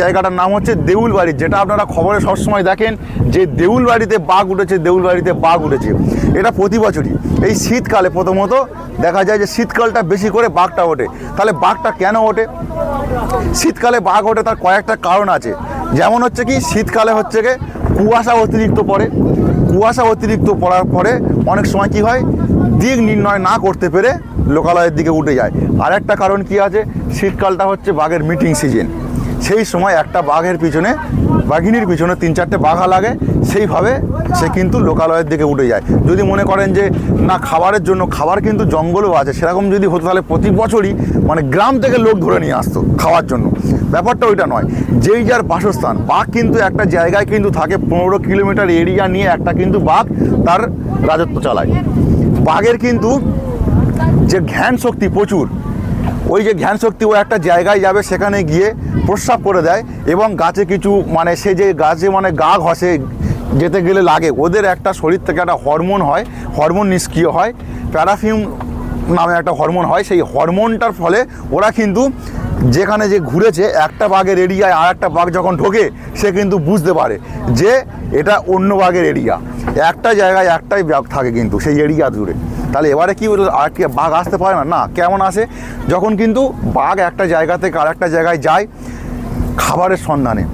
জায়গাটার নাম হচ্ছে দেউল বাড়ি যেটা আপনারা খবরে সবসময় দেখেন যে দেউল বাড়িতে বাঘ উঠেছে দেউল বাড়িতে বাঘ উঠেছে। এটা প্রতি বছরই। এই শীতকালে প্রথমত দেখা যায় যে শীতকালটা বেশি করে বাঘটা ওঠে। তাহলে বাঘটা কেন ওঠে? শীতকালে বাঘ ওঠে তার কয়েকটা কারণ আছে। যেমন হচ্ছে কি, শীতকালে হচ্ছে কি কুয়াশা অতিরিক্ত পড়ে। কুয়াশা অতিরিক্ত পড়ার পরে অনেক সময় কি হয়, দিক নির্ণয় না করতে পেরে লোকালয়ের দিকে উঠে যায়। আর একটা কারণ কি আছে? শীতকালটা হচ্ছে বাঘের মিটিং সিজন সেই সময় একটা বাঘের পিছনে, বাঘিনীর পিছনে তিন চারটে বাঘা লাগে, সেইভাবে সে কিন্তু লোকালয়ের দিকে উঠে যায়। যদি মনে করেন যে, না, খাবারের জন্য খাবার কিন্তু জঙ্গলও আছে, সেরকম যদি হতো তাহলে প্রতি বছরই মানে গ্রাম থেকে লোক ধরে নিয়ে আসতো খাওয়ার জন্য। ব্যাপারটা ওইটা নয়। যেই যার বাসস্থান, বাঘ কিন্তু একটা জায়গায় কিন্তু থাকে, পনেরো কিলোমিটার এরিয়া নিয়ে একটা কিন্তু বাঘ তার রাজত্ব চালায়। বাঘের কিন্তু যে জ্ঞান শক্তি প্রচুর ওই যে জ্ঞান শক্তি ও একটা জায়গায় যাবে, সেখানে গিয়ে প্রস্রাব করে দেয় এবং গাছে কিছু মানে সে যে গাছে মানে গা ঘষে যেতে গেলে লাগে, ওদের একটা শরীর থেকে একটা হরমোন হয়, হরমোন নিষ্ক্রিয় হয়, প্যারাফিউম নামে একটা হরমোন হয়, সেই হরমোনটার ফলে ওরা কিন্তু যেখানে যে ঘুরেছে, একটা বাঘের এরিয়ায় আর একটা বাঘ যখন ঢোকে, সে কিন্তু বুঝতে পারে যে এটা অন্য বাঘের এরিয়া। একটা জায়গায় একটাই বাঘ থাকে কিন্তু, সেই এরিয়া জুড়ে তাহলে এবারে কি আর কি বাঘ আসতে পারে না? না, কেমন আসে? যখন কিন্তু বাঘ একটা জায়গা থেকে আর একটা জায়গায় যায় খাবারের সন্ধানে।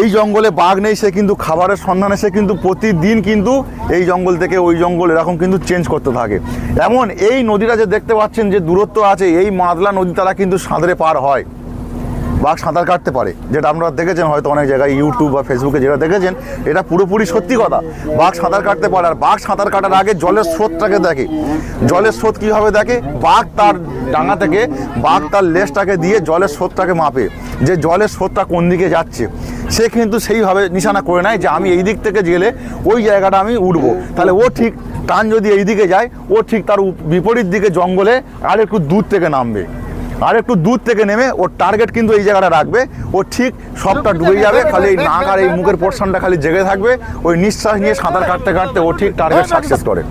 এই জঙ্গলে বাঘ নেই, সে কিন্তু খাবারের সন্ধানে, সে কিন্তু প্রতিদিন কিন্তু এই জঙ্গল থেকে ওই জঙ্গল এরকম কিন্তু চেঞ্জ করতে থাকে। এমন এই নদীটা যে দেখতে পাচ্ছেন যে দূরত্ব আছে, এই মাদলা নদী তারা কিন্তু সাঁতরে পার হয়। বাঘ সাঁতার কাটতে পারে। যেটা আপনারা দেখেছেন হয়তো অনেক জায়গায় ইউটিউব বা ফেসবুকে যেটা দেখেছেন, এটা পুরোপুরি সত্যি কথা। বাঘ সাঁতার কাটতে পারে আর বাঘ সাঁতার কাটার আগে জলের স্রোতটাকে দেখে। জলের স্রোত কীভাবে দেখে? বাঘ তার ডাঙা থেকে, বাঘ তার লেজটাকে দিয়ে জলের স্রোতটাকে মাপে। যে জলের স্রোতটা কোন দিকে যাচ্ছে, সে কিন্তু সেইভাবে নিশানা করে নেয় যে আমি এই দিক থেকে গেলে ওই জায়গাটা আমি উঠবো। তাহলে ও ঠিক টান যদি এই দিকে যায়, ও ঠিক তার বিপরীত দিকে জঙ্গলে আর একটু দূর থেকে নামবে। আর একটু দূর থেকে নেমে ওর টার্গেট কিন্তু এই জায়গাটা রাখবে। ও ঠিক সবটা ডুবে যাবে খালি এই নাক আর এই মুখের পোর্শনটা খালি জেগে থাকবে। ওই নিঃশ্বাস নিয়ে সাঁতার কাটতে কাটতে ও ঠিক টার্গেট সাকসেস করে।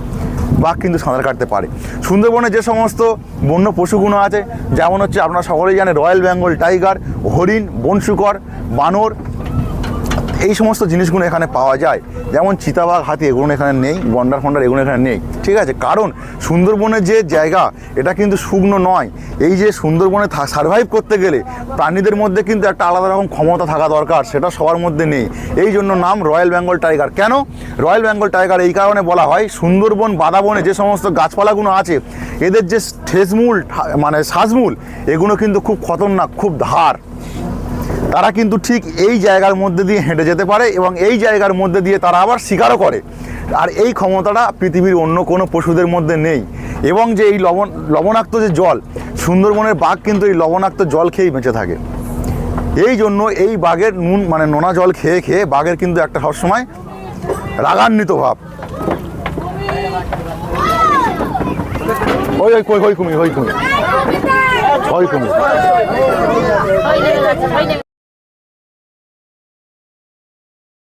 বাঘ কিন্তু সাঁতার কাটতে পারে। সুন্দরবনে যে সমস্ত বন্য পশুগুলো আছে যেমন হচ্ছে আপনারা সকলেই জানে রয়্যাল বেঙ্গল টাইগার হরিণ বনশুকর বানর এই সমস্ত জিনিসগুলো এখানে পাওয়া যায়। যেমন চিতাবাঘ হাতি এগুলো এখানে নেই, গন্ডার ফন্ডার এগুলো এখানে নেই, ঠিক আছে? কারণ সুন্দরবনের যে জায়গা, এটা কিন্তু শুকনো নয়। এই যে সুন্দরবনে সার্ভাইভ করতে গেলে প্রাণীদের মধ্যে কিন্তু একটা আলাদা রকম ক্ষমতা থাকা দরকার, সেটা সবার মধ্যে নেই। এই জন্য নাম রয়্যাল বেঙ্গল টাইগার কেন? রয়্যাল বেঙ্গল টাইগার এই কারণে বলা হয়, সুন্দরবন, বাদাবনে যে সমস্ত গাছপালাগুলো আছে, এদের যে ঠেসমূল মানে শ্বাসমূল, এগুলো কিন্তু খুব খতরনাক, খুব ধার। তারা কিন্তু ঠিক এই জায়গার মধ্যে দিয়ে হেঁটে যেতে পারে এবং এই জায়গার মধ্যে দিয়ে তারা আবার শিকারও করে। আর এই ক্ষমতাটা পৃথিবীর অন্য কোনো পশুদের মধ্যে নেই। এবং যে এই লবণ, লবণাক্ত যে জল, সুন্দরবনের বাঘ কিন্তু এই লবণাক্ত জল খেয়েই বেঁচে থাকে। এই জন্য এই বাঘের নুন মানে নোনা জল খেয়ে খেয়ে বাঘের কিন্তু একটা সবসময় রাগান্বিত ভাব। ওই ওই, কই হই কুমি হই কুমি হই কুমি